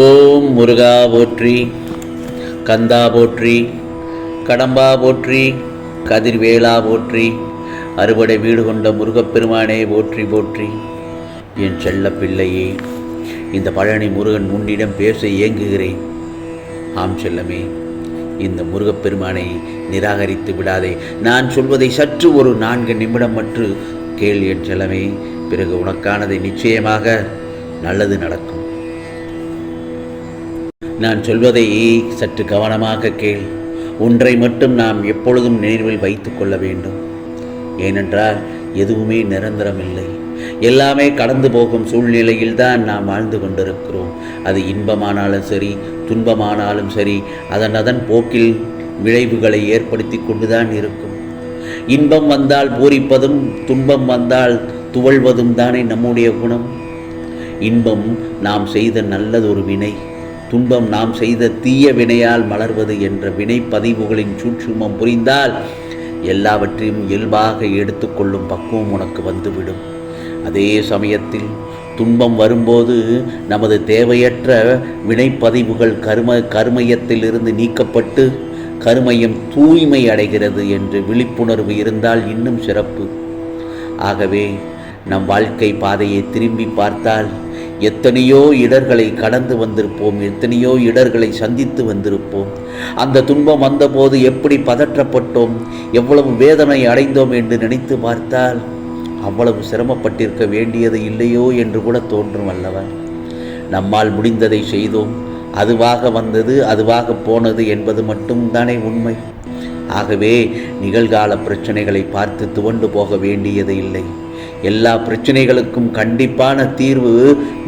ஓம் முருகா போற்றி கந்தா போற்றி கடம்பா போற்றி கதிர்வேலா போற்றி அறுவடை வீடு கொண்ட முருகப்பெருமானே போற்றி போற்றி. என் செல்ல பிள்ளையே இந்த பழனி முருகன் உன்னிடம் பேச இயங்குகிறேன். ஆம் செல்லமே இந்த முருகப்பெருமானை நிராகரித்து விடாதே. நான் சொல்வதை சற்று ஒரு நான்கு நிமிடம் மற்று கேள் என் செல்லமே. பிறகு உனக்கானதை நிச்சயமாக நல்லது நடக்கும். நான் சொல்வதை சற்று கவனமாக கேள். ஒன்றை மட்டும் நாம் எப்பொழுதும் நினைவில் வைத்துக் கொள்ள வேண்டும். ஏனென்றால் எதுவுமே நிரந்தரமில்லை. எல்லாமே கடந்து போகும் சூழ்நிலையில் தான் நாம் வாழ்ந்து கொண்டிருக்கிறோம். அது இன்பமானாலும் சரி துன்பமானாலும் சரி அதன் அதன் போக்கில் விளைவுகளை ஏற்படுத்தி கொண்டுதான் இருக்கும். இன்பம் வந்தால் பூரிப்பதும் துன்பம் வந்தால் துவழ்வதும் தானே நம்முடைய குணம். இன்பம் நாம் செய்த நல்லதொரு வினை. துன்பம் நாம் செய்த தீய வினையால் மலர்வது என்ற வினை பதிவுகளின் சூட்சுமம் புரிந்தால் எல்லாவற்றையும் இயல்பாக எடுத்துக்கொள்ளும் பக்குவம் உனக்கு வந்துவிடும். அதே சமயத்தில் துன்பம் வரும்போது நமது தேவையற்ற வினைப்பதிவுகள் கரும கருமையத்திலிருந்து நீக்கப்பட்டு கருமையம் தூய்மை அடைகிறது என்று விழிப்புணர்வு இருந்தால் இன்னும் சிறப்பு. ஆகவே நம் வாழ்க்கை பாதையை திரும்பி பார்த்தால் எத்தனையோ இடர்களை கடந்து வந்திருப்போம் எத்தனையோ இடர்களை சந்தித்து வந்திருப்போம். அந்த துன்பம் வந்தபோது எப்படி பதற்றப்பட்டோம் எவ்வளவு வேதனை அடைந்தோம் என்று நினைத்து பார்த்தால் அவ்வளவு சிரமப்பட்டிருக்க வேண்டியது இல்லையோ என்று கூட தோன்றும் அல்லவா? நம்மால் முடிந்ததை செய்தோம். அதுவாக வந்தது அதுவாக போனது என்பது மட்டும் தானே உண்மை. ஆகவே நிகழ்கால பிரச்சனைகளை பார்த்து துவண்டு போக வேண்டியது இல்லை. எல்லா பிரச்சனைகளுக்கும் கண்டிப்பான தீர்வு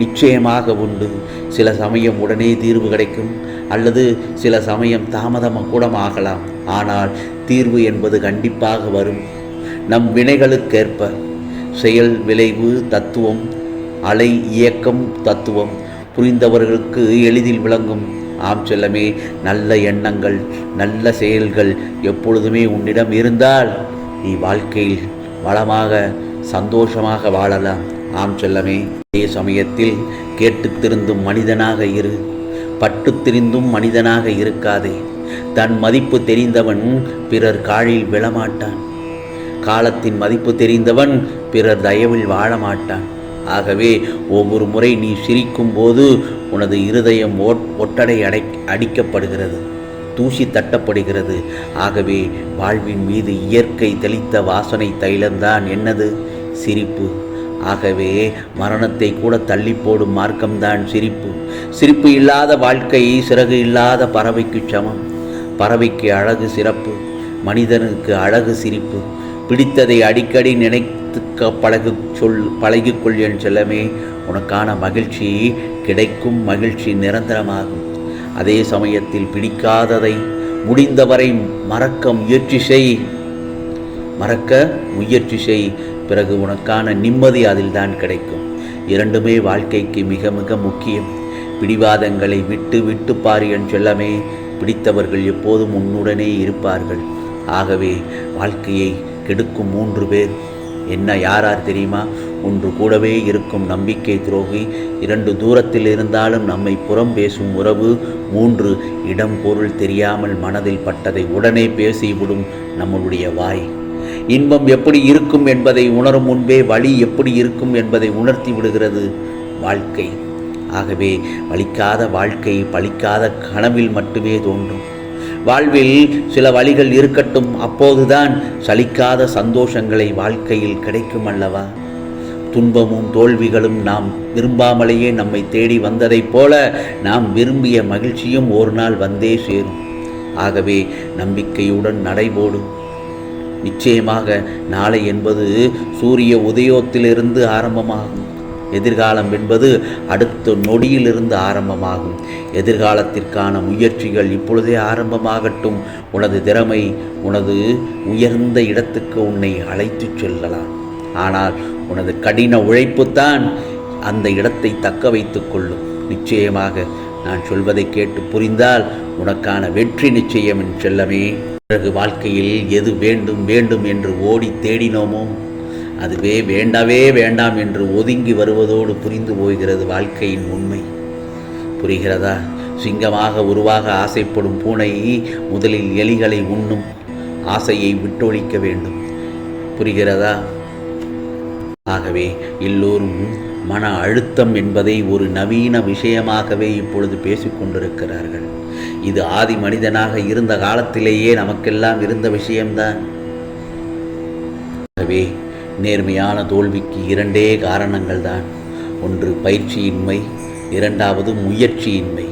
நிச்சயமாக உண்டு. சில சமயம் உடனே தீர்வு கிடைக்கும் அல்லது சில சமயம் தாமதமாக கூட ஆகலாம். ஆனால் தீர்வு என்பது கண்டிப்பாக வரும். நம் வினைகளுக்கேற்ப செயல் விளைவு தத்துவம் அலை இயக்கம் தத்துவம் புரிந்தவர்களுக்கு எளிதில் விளங்கும். ஆம் செல்லமே நல்ல எண்ணங்கள் நல்ல செயல்கள் எப்பொழுதுமே உன்னிடம் இருந்தால் நீ வாழ்க்கையில் வளமாக சந்தோஷமாக வாழலாம். ஆம் செல்லமே அதே சமயத்தில் கேட்டுத் திருந்தும் மனிதனாக இரு. பட்டு திரிந்தும் மனிதனாக இருக்காதே. தன் மதிப்பு தெரிந்தவன் பிறர் காழில் விழமாட்டான். காலத்தின் மதிப்பு தெரிந்தவன் பிறர் தயவில் வாழ மாட்டான் ஆகவே ஒவ்வொரு முறை நீ சிரிக்கும் போது உனது இருதயம் ஒட் ஒட்டடை அடை அடிக்கப்படுகிறது. தூசி தட்டப்படுகிறது. ஆகவே வாழ்வின் மீது இயற்கை தெளித்த வாசனை தைலம்தான் என்னது? சிரிப்பு. ஆகவே மரணத்தை கூட தள்ளி போடும் மார்க்கம்தான் சிரிப்பு. சிரிப்பு இல்லாத வாழ்க்கை சிறகு இல்லாத பறவைக்கு சமம். பறவைக்கு அழகு சிறப்பு மனிதனுக்கு அழகு சிரிப்பு. பிடித்ததை அடிக்கடி நினைத்துக்க பழகு சொல் பழகிக்கொள் என் செல்லமே உனக்கான மகிழ்ச்சி கிடைக்கும் மகிழ்ச்சி நிரந்தரமாகும். அதே சமயத்தில் பிடிக்காததை முடிந்தவரை மறக்க முயற்சி செய். மறக்க முயற்சி செய். பிறகு உனக்கான நிம்மதி அதில்தான் கிடைக்கும். இரண்டுமே வாழ்க்கைக்கு மிக மிக முக்கியம். பிடிவாதங்களை விட்டு விட்டு பாரு என் செல்லமே பிடித்தவர்கள் எப்போதும் உன்னுடனே இருப்பார்கள். ஆகவே வாழ்க்கையை கெடுக்கும் மூன்று பேர். என்ன யாரார் தெரியுமா? ஒன்று கூடவே இருக்கும் நம்பிக்கை துரோகி இரண்டு தூரத்தில் இருந்தாலும் நம்மை புறம் பேசும் உறவு மூன்று இடம் பொருள் தெரியாமல் மனதில் பட்டதை உடனே பேசிவிடும் நம்மளுடைய வாய். இன்பம் எப்படி இருக்கும் என்பதை உணரும் முன்பே வழி எப்படி இருக்கும் என்பதை உணர்த்தி விடுகிறது வாழ்க்கை. ஆகவே வலிக்காத வாழ்க்கை பலிக்காத கனவில் மட்டுமே தோன்றும். வாழ்வில் சில வழிகள் இருக்கட்டும் அப்போதுதான் சலிக்காத சந்தோஷங்களை வாழ்க்கையில் கிடைக்கும் அல்லவா? துன்பமும் தோல்விகளும் நாம் விரும்பாமலேயே நம்மை தேடி வந்ததைப் போல நாம் விரும்பிய மகிழ்ச்சியும் ஒரு நாள் வந்தே சேரும். ஆகவே நம்பிக்கையுடன் நடைபோடும். நிச்சயமாக நாளை என்பது சூரிய உதயத்திலிருந்து ஆரம்பமாகும். எதிர்காலம் என்பது அடுத்த நொடியிலிருந்து ஆரம்பமாகும். எதிர்காலத்திற்கான முயற்சிகள் இப்பொழுதே ஆரம்பமாகட்டும். உனது திறமை உனது உயர்ந்த இடத்துக்கு உன்னை அழைத்துச் செல்லலாம். ஆனால் உனது கடின உழைப்புத்தான் அந்த இடத்தை தக்க வைத்துக்கொள்ளும் நிச்சயமாக நான் சொல்வதை கேட்டு புரிந்தால் உனக்கான வெற்றி நிச்சயம் என் செல்லமே. பிறகு வாழ்க்கையில் எது வேண்டும் வேண்டும் என்று ஓடி தேடினோமோ அதுவே வேண்டவே வேண்டாம் என்று ஒதுங்கி வருவதோடு புரிந்து போகிறது வாழ்க்கையின் உண்மை. புரிகிறதா? சிங்கமாக உருவாக ஆசைப்படும் பூனை முதலில் எலிகளை உண்ணும் ஆசையை விட்டொழிக்க வேண்டும். புரிகிறதா? ஆகவே எல்லோரும் மன அழுத்தம் என்பதை ஒரு நவீன விஷயமாகவே இப்பொழுது பேசிக்கொண்டிருக்கிறார்கள் இது ஆதி மனிதனாக இருந்த காலத்திலேயே நமக்கெல்லாம் இருந்த விஷயம்தான். ஆகவே நேர்மையான தோல்விக்கு இரண்டே காரணங்கள் தான் ஒன்று பயிற்சியின்மை இரண்டாவது முயற்சியின்மை.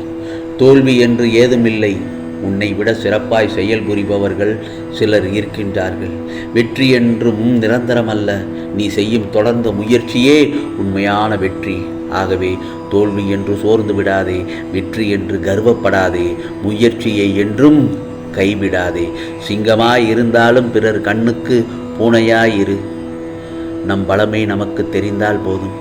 தோல்வி என்று ஏதுமில்லை. உன்னை விட சிறப்பாய் செயல் புரிபவர்கள் சிலர் இருக்கின்றார்கள். வெற்றி என்றும் நிரந்தரமல்ல. நீ செய்யும் தொடர்ந்த முயற்சியே உண்மையான வெற்றி. ஆகவே தோல்வி என்று சோர்ந்து விடாதே. வெற்றி என்று கர்வப்படாதே. முயற்சியை என்றும் கைவிடாதே. சிங்கமாய் இருந்தாலும் பிறர் கண்ணுக்கு பூனையாயிரு நம் பலமே நமக்கு தெரிந்தால் போதும்.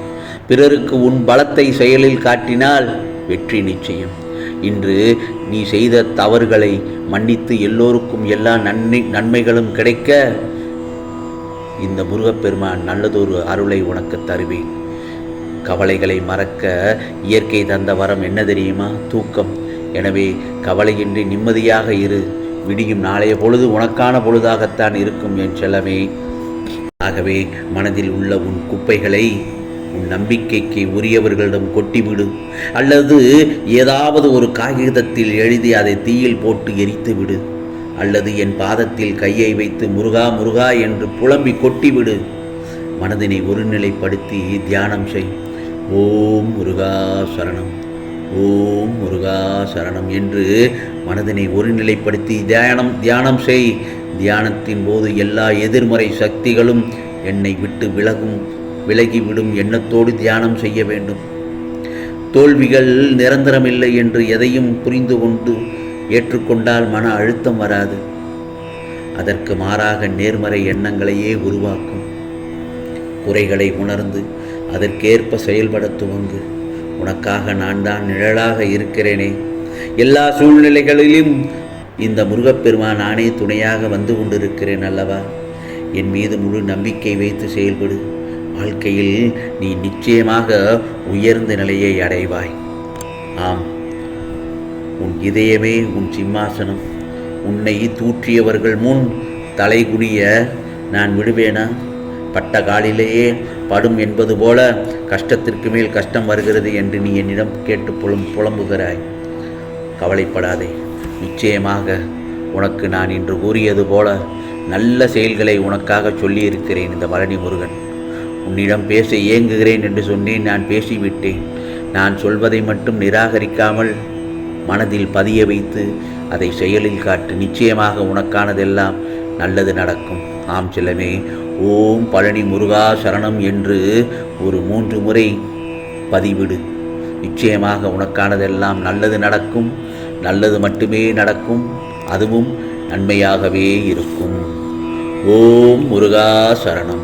பிறருக்கு உன் பலத்தை செயலில் காட்டினால் வெற்றி நிச்சயம். இன்று நீ செய்த தவறுகளை மன்னித்து எல்லோருக்கும் எல்லா நன்மை நன்மைகளும் கிடைக்க இந்த முருகப்பெருமான் நல்லதொரு அருளை உனக்கு தருவேன். கவலைகளை மறக்க இயற்கை தந்த வரம் என்ன தெரியுமா? தூக்கம். எனவே கவலையின்றி நிம்மதியாக இரு. விடியும் நாளைய பொழுது உனக்கான பொழுதாகத்தான் இருக்கும் என் செல்லமே. ஆகவே மனதில் உள்ள உன் குப்பைகளை உன் நம்பிக்கைக்கு உரியவர்களிடம் கொட்டிவிடு. அல்லது ஏதாவது ஒரு காகிதத்தில் எழுதி அதை தீயில் போட்டு எரித்து விடு அல்லது என் பாதத்தில் கையை வைத்து முருகா முருகா என்று புலம்பி கொட்டிவிடு. மனதினை ஒருநிலைப்படுத்தி தியானம் செய். ஓம் முருகா சரணம். ஓம் முருகா சரணம் என்று மனதினை ஒருநிலைப்படுத்தி தியானம் தியானம் செய். தியானத்தின் போது எல்லா எதிர்மறை சக்திகளும் என்னை விட்டு விலகும். விலகிவிடும் எண்ணத்தோடு தியானம் செய்ய வேண்டும். தோல்விகள் நிரந்தரமில்லை என்று எதையும் புரிந்து கொண்டு ஏற்றுக்கொண்டால் மன அழுத்தம் வராது. அதற்கு மாறாக நேர்மறை எண்ணங்களையே உருவாக்கும். குறைகளை உணர்ந்து அதற்கேற்ப செயல்பட துவங்கு. உனக்காக நான் தான் நிழலாக இருக்கிறேனே. எல்லா சூழ்நிலைகளிலும் இந்த முருகப்பெருமான் நானே துணையாக வந்து கொண்டிருக்கிறேன் அல்லவா? என் மீது முழு நம்பிக்கை வைத்து செயல்படு. வாழ்க்கையில் நீ நிச்சயமாக உயர்ந்த நிலையை அடைவாய். ஆம். உன் இதயமே உன் சிம்மாசனம். உன்னை தூற்றியவர்கள் முன் தலைகுனிய நான் விடுவேனா? பட்ட காலிலேயே படும் என்பது போல கஷ்டத்திற்கு மேல் கஷ்டம் வருகிறது என்று நீ என்னிடம் கேட்டு புலம் புலம்புகிறாய். கவலைப்படாதே. நிச்சயமாக உனக்கு நான் இன்று கூறியது போல நல்ல செயல்களை உனக்காக சொல்லியிருக்கிறேன் இந்த பழனி முருகன். உன்னிடம் பேச ஏங்குகிறேன் என்று சொன்னேன். நான் பேசிவிட்டேன். நான் சொல்வதை மட்டும் நிராகரிக்காமல் மனதில் பதிய வைத்து அதை செயலில் காட்டு. நிச்சயமாக உனக்கானதெல்லாம் நல்லது நடக்கும். ஆம் செல்லமே. ஓம் பழனி முருகா சரணம் என்று ஒரு மூன்று முறை பதிவிடு. நிச்சயமாக உனக்கானதெல்லாம் நல்லது நடக்கும். நல்லது மட்டுமே நடக்கும். அதுவும் நன்மையாகவே இருக்கும். ஓம் முருகா சரணம்.